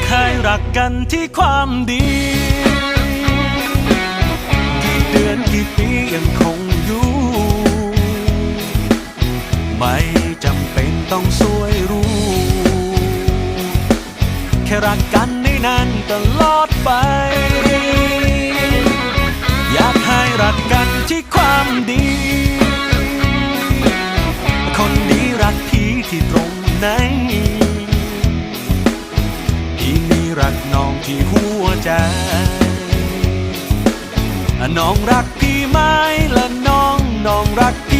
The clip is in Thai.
ากให้รักกันที่ความดี กี่เดือนกี่ปียังคงอยู่ ไม่จำเป็นต้องสวยรู้ แค่รักกันได้นานตลอดไป อยากให้รักกันที่ความดี คนดีรักพี่ที่ตรงไหน ที่หัวใจน้องรักพี่ไหมและน้องน้องรักพี่